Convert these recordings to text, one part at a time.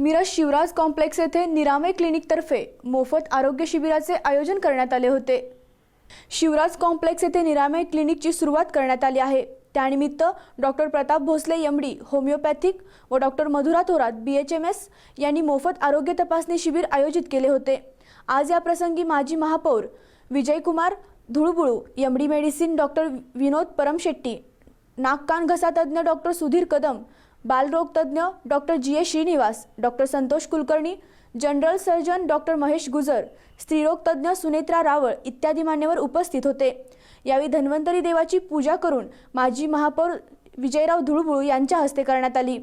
Miraj Shivraj complex येथे निरामे क्लिनिकतर्फे मोफत आरोग्य शिबिराचे आयोजन करण्यात आले होते. शिवराज कॉम्प्लेक्स येथे निरामे क्लिनिकची सुरुवात करण्यात आली आहे. त्यानिमित्त doctor Pratap Bhosle MD homeopathic व doctor Madhura Thorat B H M S यांनी मोफत आरोग्य तपासणी शिबिर आयोजित केले होते. आज या प्रसंगी माजी महापौर Vijaykumar Dhulbulu MD medicine doctor Vinod Paramshetti नाक कान घसा तज्ज्ञ डॉक्टर सुधीर कदम बालरोग तज्ज्ञ doctor G A Srinivas doctor Santosh Kulkarni general surgeon doctor Mahesh Gujar स्त्रीरोग तज्ज्ञ सुनेत्रा रावळ इत्यादी मान्यवर उपस्थित होते. यावेळी धन्वंतरी देवाची पूजा करून माजी महापौर विजयराव धुळबुळू यांच्या हस्ते करण्यात आली.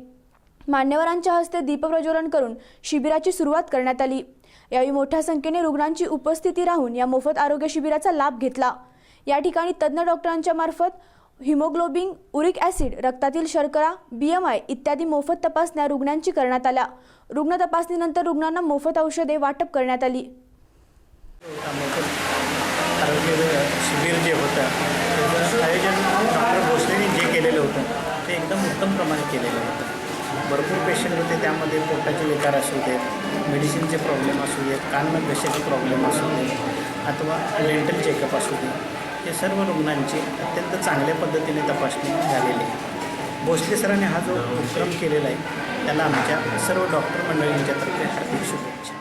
मान्यवरांच्या हस्ते दीपप्रज्वलन करून शिबिराची सुरुवात करण्यात आली. यावेळी मोठ्या संख्येने रुग्णांची उपस्थिती राहून या मोफत आरोग्य शिबिराचा लाभ घेतला. या ठिकाणी तज्ज्ञ डॉक्टरांच्या मार्फत हिमोग्लोबिन उरिक ॲसिड रक्तातील शर्करा बी एम आय इत्यादी मोफत तपासण्या रुग्णांची करण्यात आल्या. रुग्ण तपासणीनंतर रुग्णांना मोफत औषधे वाटप करण्यात आली. आरोग्य शिबिर जे होतं त्याचं आयोजन डॉक्टर भोसलेने जे केलेलं होतं ते एकदम उत्तम प्रमाणे केलेलं होतं. भरपूर पेशंट होते त्यामध्ये पोटाचे विकार असू देत मेडिसिनचे प्रॉब्लेम असू देत कान घशाचे प्रॉब्लेम असू देत अथवा डेंटल चेकअप असू दे हे सर्व रुग्णांची अत्यंत चांगल्या पद्धतीने तपासणी झालेली आहे. भोसले सरांनी हा जो उपक्रम केलेला आहे त्याला आमच्या सर्व डॉक्टर मंडळींच्यातर्फे हार्दिक शुभेच्छा.